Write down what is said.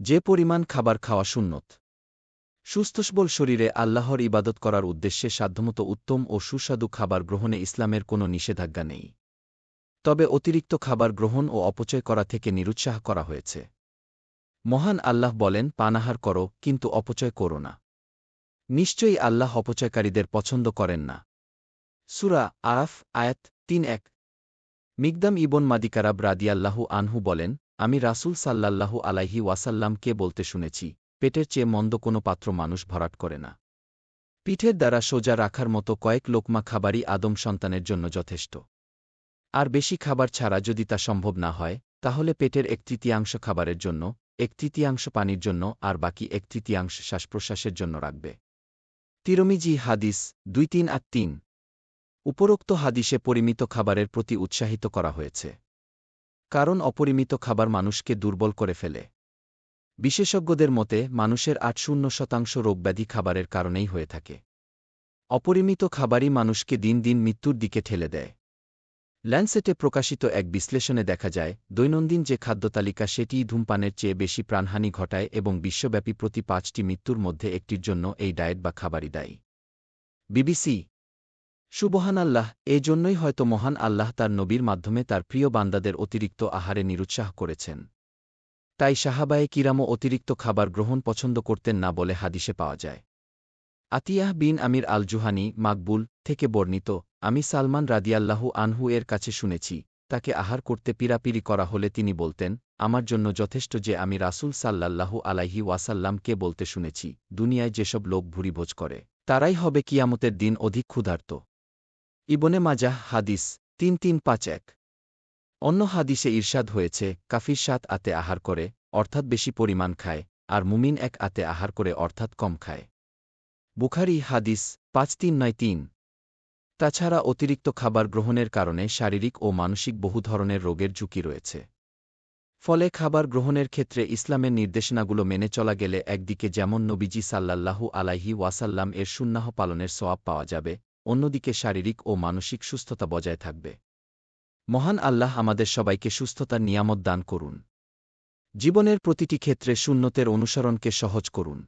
যে পরিমাণ খাবার খাওয়া সুন্নত। সুস্থসবল শরীরে আল্লাহর ইবাদত করার উদ্দেশ্যে সাধ্যমতো উত্তম ও সুস্বাদু খাবার গ্রহণে ইসলামের কোনো নিষেধাজ্ঞা নেই। তবে অতিরিক্ত খাবার গ্রহণ ও অপচয় করা থেকে নিরুৎসাহ করা হয়েছে। মহান আল্লাহ বলেন, পানাহার করো, কিন্তু অপচয় করো না। নিশ্চয়ই আল্লাহ অপচয়কারীদের পছন্দ করেন না। সুরা আরাফ, আয়াত তিন এক। মিগদাম ইবন মাদিকারাব রাদিয়াল্লাহু আনহু বলেন আমি রাসূল সাল্লাল্লাহু আলাইহি ওয়াসাল্লামকে বলতে শুনেছি, পেটের চেয়ে মন্দ কোনো পাত্র মানুষ ভরাট করে না। পিঠের দ্বারা সোজা রাখার মতো কয়েক লোকমা খাবারই আদম সন্তানের জন্য যথেষ্ট। আর বেশি খাবার ছাড়া যদি তা সম্ভব না হয়, তাহলে পেটের এক তৃতীয়াংশ খাবারের জন্য, এক তৃতীয়াংশ পানির জন্য আর বাকি এক তৃতীয়াংশ শ্বাসপ্রশ্বাসের জন্য রাখবে। তিরমিজি হাদিস দুই তিন আর তিন। উপরোক্ত হাদিসে পরিমিত খাবারের প্রতি উৎসাহিত করা হয়েছে। কারণ অপরিমিত খাবার মানুষকে দুর্বল করে ফেলে। বিশেষজ্ঞদের মতে, মানুষের আট শূন্য শতাংশ রোগব্যাধি খাবারের কারণেই হয়ে থাকে। অপরিমিত খাবারই মানুষকে দিন দিন মৃত্যুর দিকে ঠেলে দেয়। ল্যান্ডসেটে প্রকাশিত এক বিশ্লেষণে দেখা যায়, দৈনন্দিন যে খাদ্যতালিকা সেটিই ধূমপানের চেয়ে বেশি প্রাণহানি ঘটায় এবং বিশ্বব্যাপী প্রতি পাঁচটি মৃত্যুর মধ্যে একটির জন্য এই ডায়েট বা খাবারই দায়ী। বিবিসি সুবহান আল্লাহ এ জন্যই হয়তো মহান আল্লাহ তার নবীর মাধ্যমে তার প্রিয় বান্দাদের অতিরিক্ত আহারে নিরুৎসাহ করেছেন। তাই সাহাবায়ে কিরামও অতিরিক্ত খাবার গ্রহণ পছন্দ করতেন না বলে হাদিসে পাওয়া যায়। আতিয়াহ বিন আমির আল জুহানি মাকবুল থেকে বর্ণিত, আমি সালমান রাদিয়াল্লাহু আনহু এর কাছে শুনেছি, তাকে আহার করতে পিরাপিরি করা হলে তিনি বলতেন, আমার জন্য যথেষ্ট যে আমি রাসুল সাল্লাল্লাহু আলাইহি ওয়াসাল্লামকে বলতে শুনেছি, দুনিয়ায় যেসব লোক ভুরিভোজ করে, তারাই হবে কিয়ামতের দিন অধিক ক্ষুধার্ত। ইবনে মাজাহ হাদিস তিন তিন পাঁচ এক। অন্য হাদিসে ঈর্ষাদ হয়েছে, কাফির সাত আতে আহার করে, অর্থাৎ বেশি পরিমাণ খায়, আর মুমিন এক আতে আহার করে, অর্থাৎ কম খায়। বুখারি হাদিস পাঁচ তিন নয় তিন। তাছাড়া অতিরিক্ত খাবার গ্রহণের কারণে শারীরিক ও মানসিক বহু ধরনের রোগের ঝুঁকি রয়েছে। ফলে খাবার গ্রহণের ক্ষেত্রে ইসলামের নির্দেশনাগুলো মেনে চলা গেলে একদিকে যেমন নবীজি সাল্লাল্লাহু আলাইহি ওয়াসাল্লাম এর সুন্নাহ পালনের সোয়াব পাওয়া যাবে অন্যদিকে শারীরিক ও মানসিক সুস্থতা বজায় থাকবে। মহান আল্লাহ আমাদের সবাইকে সুস্থতার নিয়ামত দান করুন। জীবনের প্রতিটি ক্ষেত্রে শূন্যতের অনুসরণকে সহজ করুন।